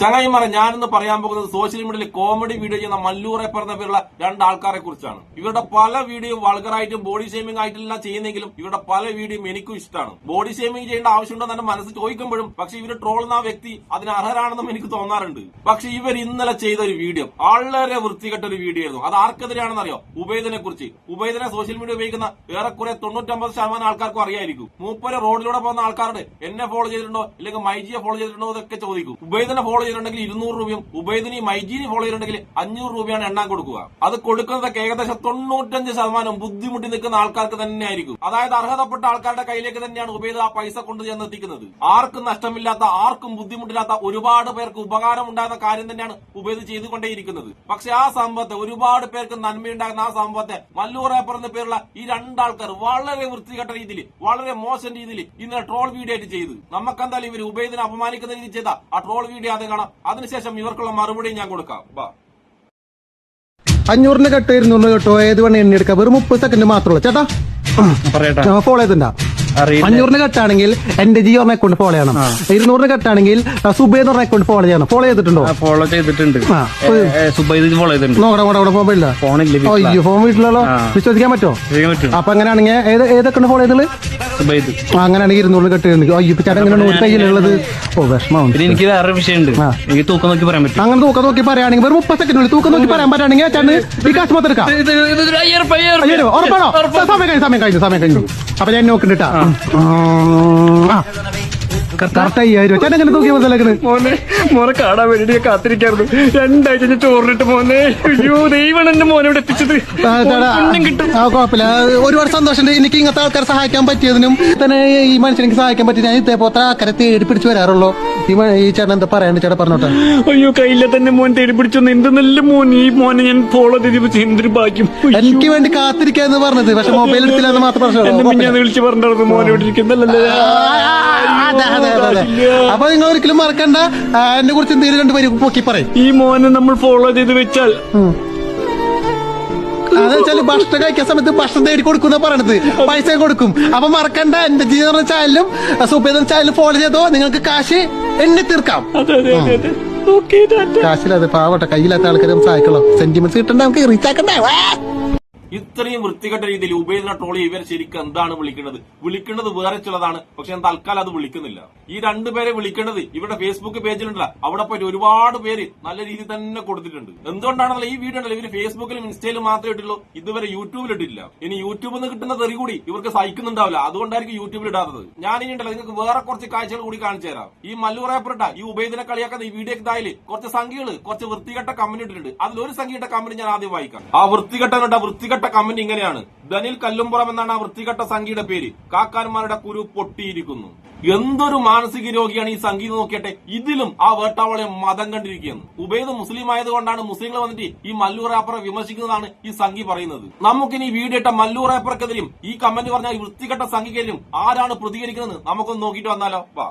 ചങ്ങായിമാരെ ഞാനിന്ന് പറയാൻ പോകുന്നത് സോഷ്യൽ മീഡിയയിൽ കോമഡി വീഡിയോ ചെയ്യുന്ന മല്ലൂറെ പറഞ്ഞ പേരുള്ള രണ്ട് ആൾക്കാരെ കുറിച്ചാണ്. ഇവരുടെ പല വീഡിയോ വൾഗറായിട്ടും ബോഡി ഷേമിംഗ് ആയിട്ടെല്ലാം ചെയ്യുന്നെങ്കിലും ഇവരുടെ പല വീഡിയോ എനിക്കും ഇഷ്ടമാണ് ബോഡി ഷേമിംഗ് ചെയ്യേണ്ട ആവശ്യമുണ്ടോ എന്ന് എന്റെ മനസ്സ് ചോദിക്കുമ്പോഴും പക്ഷെ ഇവർ ട്രോളുന്ന ആ വ്യക്തി അതിന് അർഹരാണെന്നും എനിക്ക് തോന്നാറുണ്ട്. പക്ഷെ ഇവർ ഇന്നലെ ചെയ്ത ഒരു വീഡിയോ വളരെ വൃത്തികെട്ട ഒരു വീഡിയോ ആയിരുന്നു. അത് ആർക്കെതിരെയാണെന്ന് അറിയോ? ഉബൈദിനെ കുറിച്ച്. ഉബൈദിനെ സോഷ്യൽ മീഡിയ ഉപയോഗിക്കുന്ന ഏറെക്കുറെ തൊണ്ണൂറ്റമ്പത് ശതമാനം ആൾക്കാർക്കും അറിയായിരിക്കും. മൂപ്പര് റോഡിലൂടെ പോകുന്ന ആൾക്കാരുടെ എന്നെ ഫോളോ ചെയ്തിട്ടുണ്ടോ? അല്ലെങ്കിൽ മൈജിയെ ഫോളോ ചെയ്തിട്ടുണ്ടോ? എന്നൊക്കെ ചോദിക്കും. ഉബൈദിനെ ഫോളോ ചെയ്തിട്ടുണ്ടെങ്കിൽ ഇരുന്നൂറ് രൂപയും ഉബൈദിനി മൈജീനി ഫോളോ ചെയ്തിട്ടുണ്ടെങ്കിൽ അഞ്ഞൂറ് രൂപയാണ് എണ്ണാൻ കൊടുക്കുക. അത് കൊടുക്കുന്നതൊക്കെ ഏകദേശം തൊണ്ണൂറ്റഞ്ച് ശതമാനം ബുദ്ധിമുട്ടി നിൽക്കുന്ന ആൾക്കാർക്ക് തന്നെ ആയിരിക്കും അതായത് അർഹതപ്പെട്ട ആൾക്കാരുടെ കയ്യിലേക്ക് തന്നെയാണ് ഉബൈദ് ആ പൈസ കൊണ്ട് ചെന്ന് എത്തിക്കുന്നത്. ആർക്കും നഷ്ടമില്ലാത്ത ആർക്കും ബുദ്ധിമുട്ടില്ലാത്ത ഒരുപാട് പേർക്ക് ഉപകാരം ഉണ്ടാകുന്ന കാര്യം തന്നെയാണ് ഉബൈദ് ചെയ്തുകൊണ്ടേയിരിക്കുന്നത്. പക്ഷെ ആ സംഭവത്തെ ഒരുപാട് പേർക്ക് നന്മയുണ്ടാകുന്ന ആ സംഭവത്തെ മല്ലൂർ എന്ന പേരുള്ള ഈ രണ്ടാൾക്കാർ വളരെ വൃത്തികെട്ട രീതിയിൽ വളരെ മോശം രീതിയിൽ ഇന്നലെ ട്രോൾ വീഡിയോ ആയിട്ട് ചെയ്തു. നമുക്കെന്തായാലും ഇവർ ഉബൈദിനെ അപമാനിക്കുന്ന രീതിയിൽ ചെയ്ത ആ ട്രോൾ വീഡിയോ ആദ്യം കാണാം അതിനുശേഷം ഇവർക്കുള്ള മറുപടി ഞാൻ കൊടുക്കാം. വാ അഞ്ഞൂറിന് കെട്ടോ ഇരുന്നൂറിന് കെട്ടോ. ഏത് വേണേ എണ്ണി എടുക്കാം. വെറും മുപ്പത് സെക്കൻഡ് മാത്രമേ ചേട്ടാ. പറയട്ടാ. ഫോളോ ചെയ്തിട്ടുണ്ടാ അഞ്ഞൂറിന് കെട്ടാണെങ്കിൽ എന്റെ ജിയോ അക്കൗണ്ട് ഫോളോ ചെയ്യണം. ഇരുന്നൂറിന് കെട്ടാണെങ്കിൽ സുബൈ എന്ന് പറഞ്ഞ അക്കൗണ്ട് ഫോളോ ചെയ്യണം. ഫോളോ ചെയ്തിട്ടുണ്ടോ? ഫോളോ ചെയ്തിട്ടുണ്ട്. ഫോളോ ചെയ്തിട്ടുണ്ട്. നോക്കടാ കൂടെ അവിടെ ഫോൺ ഇല്ല. ഫോണില്ല. അയ്യോ ഫോൺ വീട്ടിലല്ലോ? വിശ്വസിക്കാൻ പറ്റുമോ? അപ്പൊ അങ്ങനെയാണെങ്കിൽ ഏത് ഏത് അക്കൗണ്ട് ഫോളോ ചെയ്തത്? അങ്ങനെയാണെങ്കിൽ ഇരുന്നൂറ് അയ്യോ ഇപ്പൊ ചേട്ടൻ എങ്ങനെയാണ് ഒരു കയ്യിലുള്ളത് ഓ വിഷമം പിന്നെ എനിക്ക് വേറെ വിഷയമുണ്ട്. എനിക്ക് തൂക്കം നോക്കി പറയാൻ പറ്റും. അങ്ങനെ തൂക്കം നോക്കി പറയുകയാണെങ്കിൽ വെറും മുപ്പത് സെക്കൻഡ് തൂക്കം നോക്കി പറയാൻ പറ്റുകയാണെങ്കിൽ ചേട്ടന് ഈ കാശ് മൊത്തം എടുക്കാം. ഇത് ഇത് ഇത് ഒരു അയ്യായിരം ഉറുപ്പിക, അയ്യായിരം അയ്യോ ഉറുപ്പിക. ഉറപ്പാണോ? സമയം കഴിഞ്ഞു സമയം കഴിഞ്ഞു സമയം കഴിഞ്ഞു. അപ്പൊ ഞാൻ നോക്കണ്ടിട്ടാ. കറക്റ്റ് അയ്യായിരം രൂപ. ചേട്ടൻ എങ്ങനെ തൂക്കി മനസ്സിലാക്കുന്നത് മോനെ മോനെ കാണാൻ വേണ്ടി കാത്തിരിക്കായിരുന്നു. രണ്ടാഴ്ച ഞാൻ ചോറിനിട്ട് മോനെ അയ്യോ ദൈവം എന്റെ മോനെ ഇവിടെ എത്തിച്ചത്. പുണ്യം കിട്ടും. ആ, കുഴപ്പമില്ല. ഒരുപാട് സന്തോഷമുണ്ട്. എനിക്ക് ഇങ്ങനത്തെ ആൾക്കാരെ സഹായിക്കാൻ പറ്റിയതിനും തന്നെ ഈ മനുഷ്യനെ സഹായിക്കാൻ പറ്റി ഞാൻ ഇതേപോലത്തെ ആൾക്കാരെ തേടി പിടിച്ചു വരാറുള്ളൂ. ഈ മ- ഈ ചേട്ടൻ എന്താ പറയാണ്ട് ചേട്ടൻ പറഞ്ഞോട്ടെ? അയ്യോ കയ്യില്ല തന്നെ മോൻ തേടി പിടിച്ചു എന്ത് നല്ല മോൻ? ഈ മോനെ ഞാൻ ഫോളോ ചെയ്ത് എന്തൊരു ഭാഗ്യം. അയ്യോ. എനിക്ക് വേണ്ടി കാത്തിരിക്കാന്ന് പറഞ്ഞത്. പക്ഷെ മൊബൈൽ എടുത്തില്ലെന്ന് മാത്രം എന്നെ പ്രശ്നമുള്ളൂ ഞാൻ വിളിച്ച് പറഞ്ഞത് മോനെ ഇവിടെ ഇരിക്കുന്നല്ലേ അതെ അതെ അതെ അതെ. അപ്പൊ നിങ്ങൾ ഒരിക്കലും മറക്കണ്ട. ആ, എന്നെ കുറിച്ച് എന്തെങ്കിലും രണ്ട് പേര് പൊക്കി പറയും. ഈ മോനെ നമ്മൾ ഫോളോ ചെയ്ത് വെച്ചാൽ അതെന്നുവെച്ചാൽ ഭക്ഷണം കഴിക്കാൻ സമയത്ത് ഭക്ഷണം തേടി കൊടുക്കുന്ന പറയണത്. പൈസ കൊടുക്കും. അപ്പൊ മറക്കണ്ട. എന്റെ ജീവന ചാനലും സുബേദൻ ചാനലും ഫോളോ ചെയ്തോ. നിങ്ങൾക്ക് കാശ് എണ്ണി തീർക്കാം. കാശിലത് പാവട്ടെ കയ്യിലാത്ത ആൾക്കാരെ സഹായിക്കണം? സെന്റിമെന്റ്സ് കിട്ടണ്ട നമുക്ക് റീച്ച് ആക്കണ്ടേ? വാ. ഇത്രയും വൃത്തികെട്ട രീതിയിൽ ഉപയോഗിക്കുന്ന ട്രോളി ഇവർ ശരിക്കും എന്താണ് വിളിക്കുന്നത്? വിളിക്കുന്നത് വേറെ ചിലതാണ്. പക്ഷെ ഞാൻ തൽക്കാലം അത് വിളിക്കുന്നില്ല. ഈ രണ്ടുപേരെ വിളിക്കേണ്ടത് ഇവരുടെ ഫേസ്ബുക്ക് പേജിലുണ്ടല്ല. അവിടെ പോയിട്ട് ഒരുപാട് പേര് നല്ല രീതി തന്നെ കൊടുത്തിട്ടുണ്ട്. എന്തുകൊണ്ടാണല്ലോ ഈ വീഡിയോ ഉണ്ടല്ലോ? ഇവർ ഫേസ്ബുക്കിലും ഇൻസ്റ്റയിലും മാത്രമേ ഇട്ടുള്ളൂ. ഇതുവരെ യൂട്യൂബിൽ ഇട്ടില്ല ഇനി യൂട്യൂബിൽ നിന്ന് കിട്ടുന്ന തെറി കൂടി ഇവർക്ക് സഹിക്കുന്നുണ്ടാവില്ല. അതുകൊണ്ടായിരിക്കും യൂട്യൂബിൽ ഇടാത്തത്. ഞാൻ ഇനി ഉണ്ടല്ലോ നിങ്ങൾക്ക് വേറെ കുറച്ച് കാഴ്ചകൾ കൂടി കാണിച്ചു തരാം. ഈ മല്ലു റേപ്പറിട്ട ഈ ഉപയോഗിനെ കളിയാക്കുന്ന ഈ വീഡിയോ തായിൽ കുറച്ച് സംഖ്യകൾ കുറച്ച് വൃത്തികെട്ട കമ്പനി ഇട്ടിട്ടുണ്ട്. അതിലൊരു സംഖ്യയുടെ കമ്പനി ഞാൻ ആദ്യം വായിക്കാം. ആ വൃത്തികെട്ട കണ്ട വൃത്തികെട്ട കമന്റ് ഇങ്ങനെയാണ്. ധനിൽ കല്ലുംപുറം എന്നാണ് ആ വൃത്തികെട്ട സംഖ്യയുടെ പേര്. കാക്കാന്മാരുടെ കുരു പൊട്ടിയിരിക്കുന്നു. എന്തൊരു മാനസിക രോഗിയാണ് ഈ സംഗീതം നോക്കിയട്ടെ. ഇതിലും ആ വേട്ടാവളെ മതം കണ്ടിരിക്കുന്നു ഉബൈദ് മുസ്ലിം ആയതുകൊണ്ടാണ് മുസ്ലിങ്ങൾ വന്നിട്ട് ഈ മല്ലൂർ റാപ്പറെ വിമർശിക്കുന്നതാണ് ഈ സംഘി പറയുന്നത്. നമുക്കിനി വീഡിയോ ഇട്ട മല്ലൂർ റാപ്പർക്കെതിരെയും ഈ കമന്റ് പറഞ്ഞ വൃത്തികെട്ട സംഘിക്കെതിരും ആരാണ് പ്രതികരിക്കുന്നത് നമുക്കൊന്ന് നോക്കിയിട്ട് വന്നാലോ? വാ.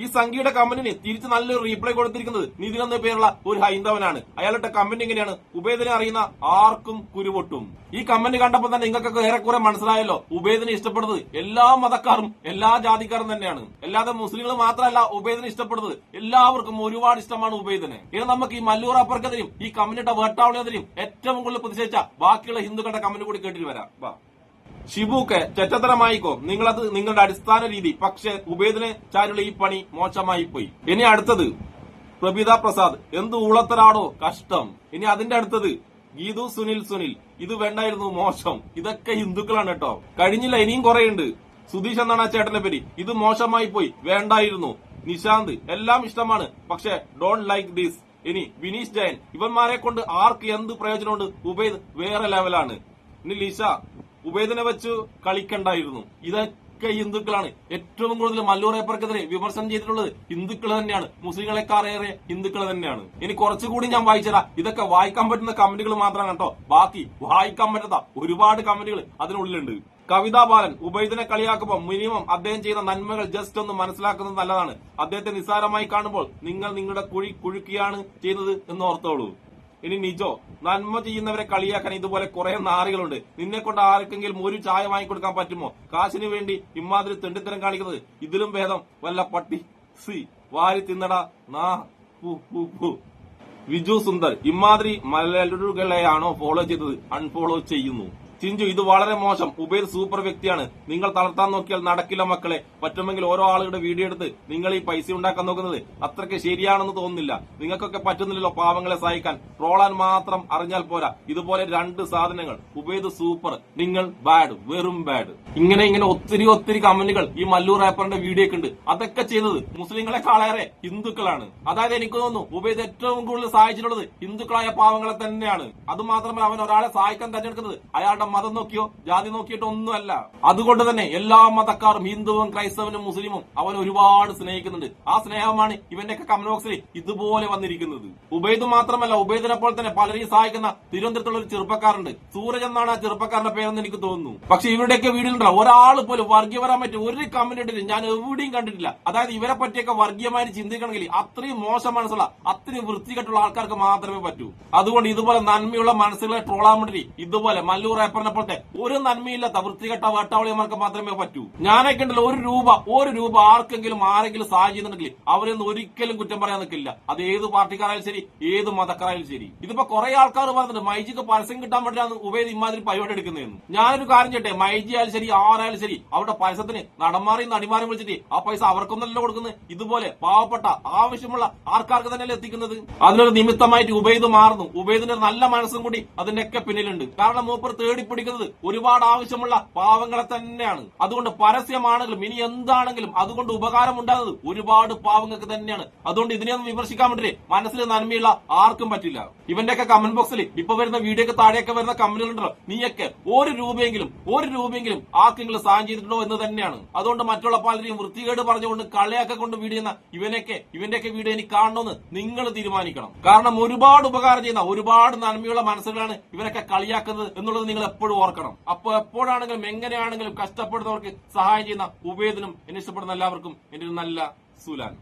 ഈ സംഖ്യയുടെ കമന്റിന് തിരിച്ച് നല്ലൊരു റീപ്ലൈ കൊടുത്തിരിക്കുന്നത് നിതിൻ എന്ന പേരുള്ള ഒരു ഹൈന്ദവനാണ്. അയാളുടെ കമന്റ് എങ്ങനെയാണ്? ഉബേദിനെ അറിയുന്ന ആർക്കും കുരുപൊട്ടും. ഈ കമന്റ് കണ്ടപ്പോൾ തന്നെ നിങ്ങൾക്കൊക്കെ ഏറെക്കുറെ മനസ്സിലായല്ലോ. ഉബേദിനെ ഇഷ്ടപ്പെടുന്നത് എല്ലാ മതക്കാരും എല്ലാ ജാതിക്കാരും തന്നെയാണ്. അല്ലാതെ മുസ്ലിങ്ങൾ മാത്രമല്ല ഉബേദിനെ ഇഷ്ടപ്പെടുന്നത്. എല്ലാവർക്കും ഒരുപാട് ഇഷ്ടമാണ് ഉബേദിനെ. ഇനി നമുക്ക് ഈ മല്ലൂർ അപ്പർക്കെതിരെയും ഈ കമ്പനിയുടെ വേട്ടാവളിനെതിരെയും ഏറ്റവും കൂടുതൽ പ്രതിഷേധിച്ച ബാക്കിയുള്ള ഹിന്ദുക്കളുടെ കമന്റ് കൂടി കേട്ടിട്ട് വരാം. ഷിബുക്കെ ചെറ്റത്തരമായിക്കോ നിങ്ങളത് നിങ്ങളുടെ അടിസ്ഥാന രീതി. പക്ഷേ ഉബേദിനെ ചാരുള്ള ഈ പണി മോശമായി പോയി. ഇനി അടുത്തത് പ്രഭിത പ്രസാദ്. എന്ത് ഊളത്തരാടോ കഷ്ടം. ഇനി അതിന്റെ അടുത്തത് ഗീതു സുനിൽ സുനിൽ. ഇത് വേണ്ടായിരുന്നു മോശം. ഇതൊക്കെ ഹിന്ദുക്കളാണ് കേട്ടോ. കഴിഞ്ഞില്ല ഇനിയും കുറെ ഉണ്ട് സുധീഷ് എന്നാണ് ആ ചേട്ടന്റെ പേര്. ഇത് മോശമായി പോയി. വേണ്ടായിരുന്നു. നിശാന്ത്. എല്ലാം ഇഷ്ടമാണ്. പക്ഷെ ഡോണ്ട് ലൈക്ക് ദിസ് ഇനി വിനീഷ് ജയൻ. ഇവന്മാരെ കൊണ്ട് ആർക്ക് എന്ത് പ്രയോജനമുണ്ട്? ഉബൈദ് വേറെ ലെവലാണ് ഇനി ലിഷ ഉബൈദിനെ വെച്ച് കളിക്കണ്ടായിരുന്നു. ഇതൊക്കെ ഹിന്ദുക്കളാണ്. ഏറ്റവും കൂടുതൽ മല്ലൂർ ഏപ്പർക്കെതിരെ വിമർശനം ചെയ്തിട്ടുള്ളത് ഹിന്ദുക്കൾ തന്നെയാണ്. മുസ്ലിങ്ങളെക്കാളേറെ ഹിന്ദുക്കൾ തന്നെയാണ്. ഇനി കുറച്ചുകൂടി ഞാൻ വായിച്ചതാ. ഇതൊക്കെ വായിക്കാൻ പറ്റുന്ന കമന്റുകൾ മാത്രമാണ് കേട്ടോ. ബാക്കി വായിക്കാൻ പറ്റാത്ത ഒരുപാട് കമന്റുകൾ അതിനുള്ളിലുണ്ട്. കവിതാ ബാലൻ ഉബൈദിനെ കളിയാക്കുമ്പോൾ മിനിമം അദ്ദേഹം ചെയ്ത നന്മകൾ ജസ്റ്റ് ഒന്ന് മനസ്സിലാക്കുന്നത് നല്ലതാണ്. അദ്ദേഹത്തെ നിസ്സാരമായി കാണുമ്പോൾ നിങ്ങൾ നിങ്ങളുടെ കുഴി കുഴുക്കിയാണ് ചെയ്യുന്നത് എന്ന് ഓർത്തോളൂ. ഇനി നിജോ നന്മ ചെയ്യുന്നവരെ കളിയാക്കാൻ ഇതുപോലെ കുറെ നാറികളുണ്ട്. നിന്നെ കൊണ്ട് ആർക്കെങ്കിലും ഒരു ചായ വാങ്ങിക്കൊടുക്കാൻ പറ്റുമോ? കാശിന് വേണ്ടി ഇമാതിരി തെണ്ടിത്തരം കാണിക്കുന്നത്. ഇതിലും ഭേദം. വല്ല പട്ടി. സി. വാരി തിന്നടാ. നാ. വിജു സുന്ദർ ഇമാതിരി മലയാളികളെയാണോ ഫോളോ ചെയ്തത്? അൺഫോളോ ചെയ്യുന്നു. ചിഞ്ചു ഇത് വളരെ മോശം. ഉബൈർ സൂപ്പർ വ്യക്തിയാണ്. നിങ്ങൾ തളർത്താൻ നോക്കിയാൽ നടക്കില്ല മക്കളെ. പറ്റുമെങ്കിൽ ഓരോ ആളുകളുടെ വീഡിയോ എടുത്ത് നിങ്ങൾ ഈ പൈസ ഉണ്ടാക്കാൻ നോക്കുന്നത് അത്രയ്ക്ക് ശരിയാണെന്ന് തോന്നുന്നില്ല. നിങ്ങൾക്കൊക്കെ പറ്റുന്നില്ലല്ലോ പാവങ്ങളെ സഹായിക്കാൻ ട്രോളാൻ മാത്രം അറിഞ്ഞാൽ പോരാ. ഇതുപോലെ രണ്ട് സാധനങ്ങൾ. ഉബൈദ് സൂപ്പർ. നിങ്ങൾ ബാഡ്. വെറും ബാഡ്. ഇങ്ങനെ ഇങ്ങനെ ഒത്തിരി ഒത്തിരി കമന്റുകൾ ഈ മല്ലൂർ റാപ്പറിന്റെ വീഡിയോക്ക് ഉണ്ട്. അതൊക്കെ ചെയ്തത് മുസ്ലിങ്ങളെ കാളേറെ ഹിന്ദുക്കളാണ്. അതായത് എനിക്ക് തോന്നുന്നു ഉബൈദ് ഏറ്റവും കൂടുതൽ സഹായിച്ചിട്ടുള്ളത് ഹിന്ദുക്കളായ പാവങ്ങളെ തന്നെയാണ്. അത് മാത്രമല്ല അവൻ ഒരാളെ സഹായിക്കാൻ തെരഞ്ഞെടുക്കുന്നത്. അയാളുടെ മതം നോക്കിയോ ജാതി നോക്കിയിട്ടോ ഒന്നുമല്ല അതുകൊണ്ട് തന്നെ എല്ലാ മതക്കാരും ഹിന്ദുവും ക്രൈസ്തവനും മുസ്ലിമും അവൻ ഒരുപാട് സ്നേഹിക്കുന്നുണ്ട്. ആ സ്നേഹമാണ് ഇവന്റെയൊക്കെ കമന്റ് ബോക്സിൽ ഇതുപോലെ വന്നിരിക്കുന്നത്. ഉബൈദ് മാത്രമല്ല ഉബൈദിനെ പോലെ തന്നെ പലരെയും സഹായിക്കുന്ന തിരുവനന്തപുരത്തുള്ള ഒരു ചെറുപ്പക്കാരുണ്ട്. സൂരജ് എന്നാണ് ആ ചെറുപ്പക്കാരന്റെ പേരെന്ന് എനിക്ക് തോന്നുന്നു. പക്ഷെ ഇവരുടെയൊക്കെ വീടിലുണ്ടോ ഒരാൾ പോലും വർഗീയ വരാൻ പറ്റും ഒരു കമന്റ് ഇട്ടില്ല. ഞാൻ എവിടെയും കണ്ടിട്ടില്ല. അതായത് ഇവരെ പറ്റിയൊക്കെ വർഗീയമായി ചിന്തിക്കണമെങ്കിൽ അത്രയും മോശം മനസ്സുള്ള അത്രയും വൃത്തികെട്ടുള്ള ആൾക്കാർക്ക് മാത്രമേ പറ്റൂ. അതുകൊണ്ട് ഇതുപോലെ നന്മയുള്ള മനസ്സുകളെ ട്രോളാൻ വേണ്ടി ഇതുപോലെ മല്ലൂർ റേപ്പറിനെ പോലത്തെ ഒരു നന്മയില്ലാത്ത വൃത്തികെട്ട വട്ടാവളിമാർക്ക് മാത്രമേ പറ്റൂ. ഞാനൊക്കെ ഉണ്ടല്ലോ ഒരു രൂപ ഒരു രൂപ ആർക്കെങ്കിലും ആരെങ്കിലും സാഹചര്യം ഉണ്ടെങ്കിൽ അവരൊന്നും ഒരിക്കലും കുറ്റം പറയാൻ നിൽക്കില്ല. അത് ഏത് പാർട്ടിക്കാരായാലും ശരി ഏത് മതക്കാരായാലും ശരി. ഇതിപ്പോ കുറെ ആൾക്കാർ പറഞ്ഞിട്ടുണ്ട് മൈജിക്ക് പരസ്യം കിട്ടാൻ വേണ്ടിയാണ് ഉപയോഗം ഇമാതിരി പരിപാടി എടുക്കുന്നതെന്ന്. ഞാനൊരു കാര്യം ചെയ്യട്ടെ മൈജി ആയാലും ശരി ആരായാലും ശരി അവരുടെ പരസ്യത്തിന് നടന്മാരെയും നടിമാരെയും വിളിച്ചിട്ട് ആ പൈസ അവർക്കൊന്നല്ലോ കൊടുക്കുന്നത്? ഇതുപോലെ പാവപ്പെട്ട ആവശ്യമുള്ള ആൾക്കാർക്ക് തന്നെയല്ലേ എത്തിക്കുന്നത്? അതിനൊരു നിമിത്തമായിട്ട് ഉബൈദ് മാറുന്നു. ഒരു നല്ല മനസ്സും കൂടി അതിന്റെ ഒക്കെ പിന്നിലുണ്ട്. കാരണം മൂപ്പർ തേടിപ്പിടിക്കുന്നത് ഒരുപാട് ആവശ്യമുള്ള പാവങ്ങളെ തന്നെയാണ്. അതുകൊണ്ട് പരസ്യമാണെങ്കിലും ഇനി എന്താണെങ്കിലും അതുകൊണ്ട് ഉപകാരം ഉണ്ടാകുന്നത് ഒരുപാട് പാവങ്ങൾക്ക് തന്നെയാണ്. അതുകൊണ്ട് ഇതിനെയൊന്നും വിമർശിക്കാൻ വേണ്ടി മനസ്സിൽ നന്മയുള്ള ആർക്കും പറ്റില്ല. ഇവന്റെയൊക്കെ കമന്റ് ബോക്സിൽ ഇപ്പൊ വരുന്ന വീഡിയോക്ക് താഴെയൊക്കെ വരുന്ന കമന്റുകളുണ്ടോ നീയൊക്കെ ഒരു രൂപയെങ്കിലും ഒരു രൂപയെങ്കിലും ആർക്കെങ്കിലും സഹായം ചെയ്തിട്ടുണ്ടോ എന്ന് തന്നെയാണ്. അതുകൊണ്ട് മറ്റുള്ള പലരെയും വൃത്തികേട് പറഞ്ഞുകൊണ്ട് കളയൊക്കെ കൊണ്ട് വീഡിയോ ചെയ്യുന്ന ഇവനൊക്കെ ഇവന്റെയൊക്കെ വീഡിയോ എനിക്ക് കാണണമെന്ന് നിങ്ങൾ തീരുമാനിക്കണം. കാരണം ഒരുപാട് ഉപകാരം ചെയ്യുന്ന ഒരുപാട് നന്മയുള്ള മനസ്സുകളാണ് ഇവരൊക്കെ കളിയാക്കുന്നത് എന്നുള്ളത് നിങ്ങൾ എപ്പോഴും ഓർക്കണം. അപ്പോൾ എപ്പോഴാണെങ്കിലും എങ്ങനെയാണെങ്കിലും കഷ്ടപ്പെടുന്നവർക്ക് സഹായം ചെയ്യുന്ന ഉപേദനും എന്നെ ഇഷ്ടപ്പെടുന്ന എല്ലാവർക്കും എന്റെ ഒരു നല്ല സുലാൻ.